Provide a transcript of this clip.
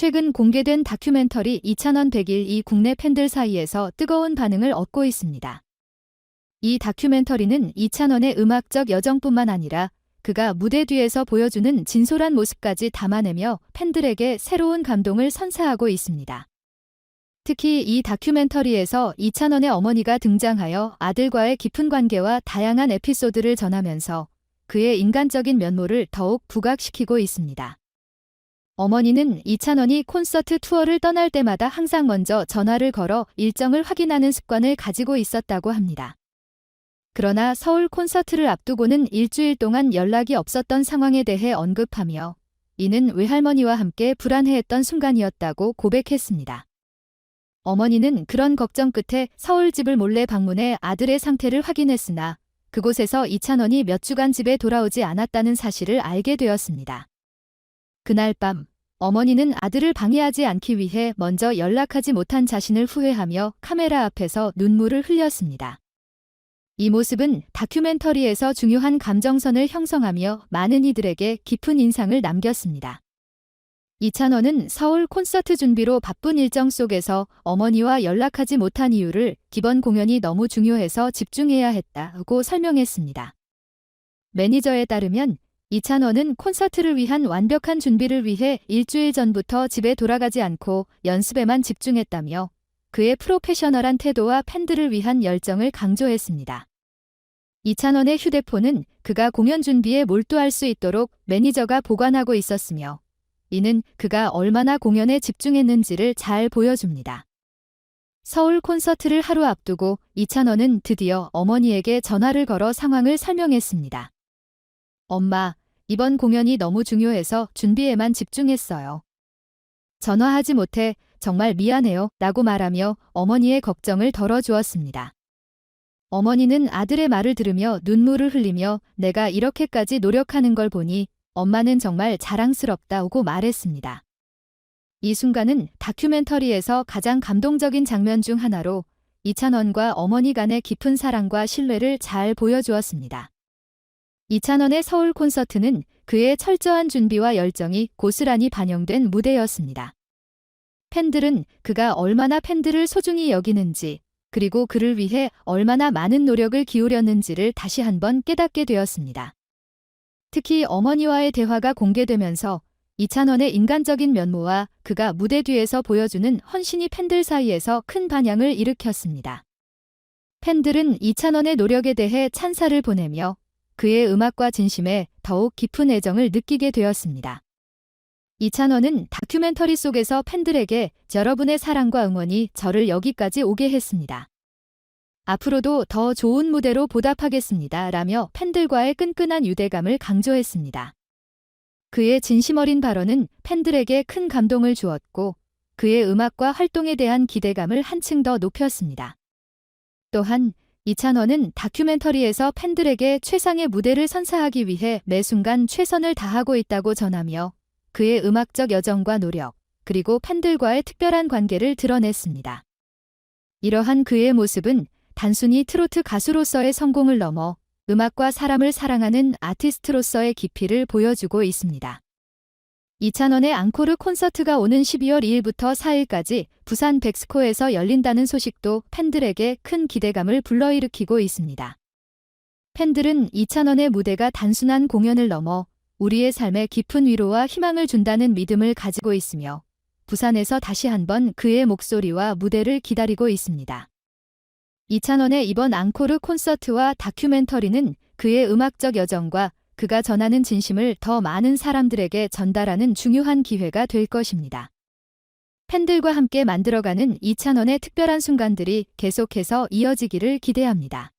최근 공개된 다큐멘터리 이찬원 100일 이 국내 팬들 사이에서 뜨거운 반응을 얻고 있습니다. 이 다큐멘터리는 이찬원의 음악적 여정뿐만 아니라 그가 무대 뒤에서 보여주는 진솔한 모습까지 담아내며 팬들에게 새로운 감동을 선사하고 있습니다. 특히 이 다큐멘터리에서 이찬원의 어머니가 등장하여 아들과의 깊은 관계와 다양한 에피소드를 전하면서 그의 인간적인 면모를 더욱 부각시키고 있습니다. 어머니는 이찬원이 콘서트 투어를 떠날 때마다 항상 먼저 전화를 걸어 일정을 확인하는 습관을 가지고 있었다고 합니다. 그러나 서울 콘서트를 앞두고는 일주일 동안 연락이 없었던 상황에 대해 언급하며 이는 외할머니와 함께 불안해했던 순간이었다고 고백했습니다. 어머니는 그런 걱정 끝에 서울 집을 몰래 방문해 아들의 상태를 확인했으나 그곳에서 이찬원이 몇 주간 집에 돌아오지 않았다는 사실을 알게 되었습니다. 그날 밤 어머니는 아들을 방해하지 않기 위해 먼저 연락하지 못한 자신을 후회하며 카메라 앞에서 눈물을 흘렸습니다. 이 모습은 다큐멘터리에서 중요한 감정선을 형성하며 많은 이들에게 깊은 인상을 남겼습니다. 이찬원은 서울 콘서트 준비로 바쁜 일정 속에서 어머니와 연락하지 못한 이유를 기본 공연이 너무 중요해서 집중해야 했다고 설명했습니다. 매니저에 따르면 이찬원은 콘서트를 위한 완벽한 준비를 위해 일주일 전부터 집에 돌아가지 않고 연습에만 집중했다며 그의 프로페셔널한 태도와 팬들을 위한 열정을 강조했습니다. 이찬원의 휴대폰은 그가 공연 준비에 몰두할 수 있도록 매니저가 보관하고 있었으며 이는 그가 얼마나 공연에 집중했는지를 잘 보여줍니다. 서울 콘서트를 하루 앞두고 이찬원은 드디어 어머니에게 전화를 걸어 상황을 설명했습니다. 엄마, 이번 공연이 너무 중요해서 준비에만 집중했어요. 전화하지 못해 정말 미안해요. 라고 말하며 어머니의 걱정을 덜어주었습니다. 어머니는 아들의 말을 들으며 눈물을 흘리며 내가 이렇게까지 노력하는 걸 보니 엄마는 정말 자랑스럽다고 말했습니다. 이 순간은 다큐멘터리에서 가장 감동적인 장면 중 하나로 이찬원과 어머니 간의 깊은 사랑과 신뢰를 잘 보여주었습니다. 이찬원의 서울 콘서트는 그의 철저한 준비와 열정이 고스란히 반영된 무대였습니다. 팬들은 그가 얼마나 팬들을 소중히 여기는지, 그리고 그를 위해 얼마나 많은 노력을 기울였는지를 다시 한번 깨닫게 되었습니다. 특히 어머니와의 대화가 공개되면서 이찬원의 인간적인 면모와 그가 무대 뒤에서 보여주는 헌신이 팬들 사이에서 큰 반향을 일으켰습니다. 팬들은 이찬원의 노력에 대해 찬사를 보내며 그의 음악과 진심에 더욱 깊은 애정을 느끼게 되었습니다. 이찬원은 다큐멘터리 속에서 팬들에게 여러분의 사랑과 응원이 저를 여기까지 오게 했습니다. 앞으로도 더 좋은 무대로 보답하겠습니다. 라며 팬들과의 끈끈한 유대감을 강조했습니다. 그의 진심 어린 발언은 팬들에게 큰 감동을 주었고 그의 음악과 활동에 대한 기대감을 한층 더 높였습니다. 또한 이찬원은 다큐멘터리에서 팬들에게 최상의 무대를 선사하기 위해 매 순간 최선을 다하고 있다고 전하며 그의 음악적 여정과 노력, 그리고 팬들과의 특별한 관계를 드러냈습니다. 이러한 그의 모습은 단순히 트로트 가수로서의 성공을 넘어 음악과 사람을 사랑하는 아티스트로서의 깊이를 보여주고 있습니다. 이찬원의 앙코르 콘서트가 오는 12월 2일부터 4일까지 부산 백스코에서 열린다는 소식도 팬들에게 큰 기대감을 불러일으키고 있습니다. 팬들은 이찬원의 무대가 단순한 공연을 넘어 우리의 삶에 깊은 위로와 희망을 준다는 믿음을 가지고 있으며 부산에서 다시 한번 그의 목소리와 무대를 기다리고 있습니다. 이찬원의 이번 앙코르 콘서트와 다큐멘터리는 그의 음악적 여정과 그가 전하는 진심을 더 많은 사람들에게 전달하는 중요한 기회가 될 것입니다. 팬들과 함께 만들어가는 이찬원의 특별한 순간들이 계속해서 이어지기를 기대합니다.